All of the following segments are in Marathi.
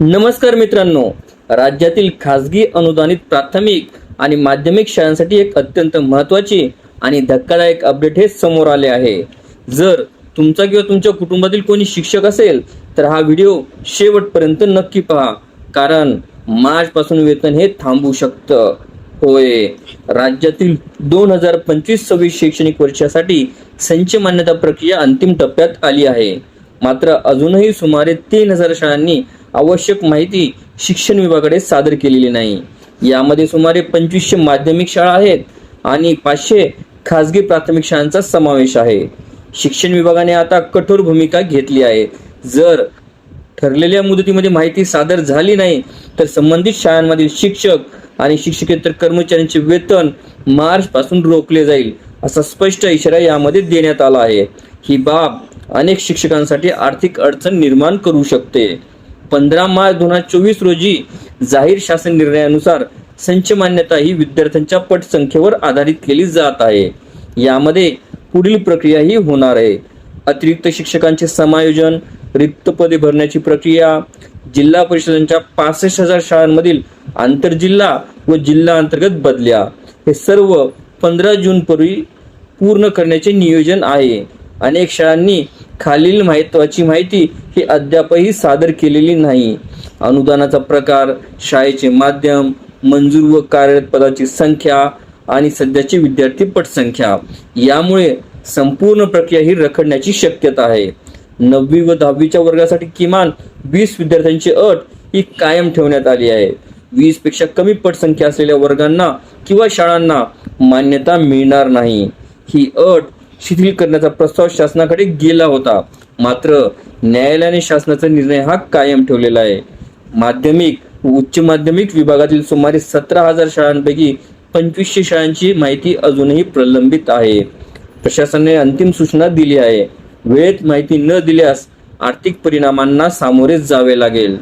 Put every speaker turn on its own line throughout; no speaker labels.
नमस्कार मित्रांनो. राज्यातील खासगी अनुदानित प्राथमिक आणि माध्यमिक शाळांसाठी एक अत्यंत महत्त्वाची आणि धक्कादायक अपडेट हे समोर आले आहे. जर तुमचा किंवा तुमच्या कुटुंबातील कोणी शिक्षक असेल तर हा व्हिडिओ शेवटपर्यंत नक्की पहा. कारण मार्चपासून वेतन हे थांबू शकतं. होय. राज्यातील दोन हजार पंचवीस सव्वीस शैक्षणिक वर्षासाठी संच मान्यता प्रक्रिया अंतिम टप्प्यात आली आहे. मात्र अजूनही सुमारे तीन हजार शाळांनी आवश्यक माहिती शिक्षण विभागाकडे सादर केलेली नाही. यामध्ये सुमारे पंचवीसशे माध्यमिक शाळा आहेत आणि पाचशे खासगी प्राथमिक शाळांचा समावेश आहे. शिक्षण विभागाने आता कठोर भूमिका घेतली आहे. जर ठरलेल्या मुदतीमध्ये माहिती सादर झाली नाही तर संबंधित शाळांमधील शिक्षक आणि शिक्षकेतर कर्मचाऱ्यांचे वेतन मार्च पासून रोखले जाईल असा स्पष्ट इशारा यामध्ये देण्यात आला आहे. ही बाब अनेक शिक्षकांसाठी आर्थिक अडचण निर्माण करू शकते. पंधरा मार्च दोन हजार चोवीस रोजी जाहीर शासन निर्णयानुसार संच मान्यता ही विद्यार्थ्यांच्या पटसंख्येवर आधारित केली जात आहे. यामध्ये पुढील प्रक्रिया ही होणार आहे. अतिरिक्त शिक्षकांचे समायोजन रिक्त पदे भरण्याची प्रक्रिया जिल्हा परिषदांच्या पासष्ट हजार शाळांमधील आंतरजिल्हा व जिल्हा अंतर्गत बदल्या. हे सर्व पंधरा जून पूर्वी पूर्ण करण्याचे नियोजन आहे. अनेक शाळांनी खालील महत्वाची माहिती ही अद्यापही सादर केलेली नाही. अनुदानाचा प्रकार शाळेचे माध्यम मंजूर व कार्यरत पदाची संख्या आणि सध्याची विद्यार्थी पटसंख्या यामुळे संपूर्ण प्रक्रिया ही रखडण्याची शक्यता आहे. नववी व दहावीच्या वर्गासाठी किमान वीस विद्यार्थ्यांची अट ही कायम ठेवण्यात आली आहे. वीसपेक्षा कमी पटसंख्या असलेल्या वर्गांना किंवा शाळांना मान्यता मिळणार नाही. ही अट शिथिल करण्याचा प्रस्ताव शासनाकडे गेला होता. मात्र न्यायालयाने शासनाचा निर्णय हा कायम ठेवलेला आहे. माध्यमिक व उच्च माध्यमिक विभागातील सुमारे सतरा हजार शाळांपैकी पंचवीसशे शाळांची माहिती अजूनही प्रलंबित आहे. प्रशासनाने अंतिम सूचना दिली आहे. वेळेत माहिती न दिल्यास आर्थिक परिणामांना सामोरे जावे लागेल.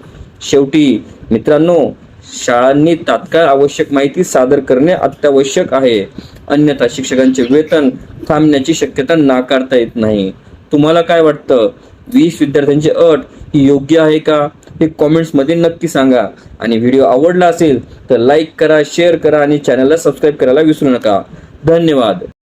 शेवटी मित्रांनो शाळांनी तात्काळ आवश्यक माहिती सादर करणे अत्यावश्यक आहे. अन्यथा शिक्षकांचे वेतन थांबण्याची शक्यता नाकारता येत नाही. तुम्हाला काय वाटतं? वीस विद्यार्थ्यांची अट ही योग्य आहे का? हे कॉमेंट्समध्ये नक्की सांगा. आणि व्हिडिओ आवडला असेल तर लाईक करा शेअर करा आणि चॅनलला सबस्क्राईब करायला विसरू नका. धन्यवाद.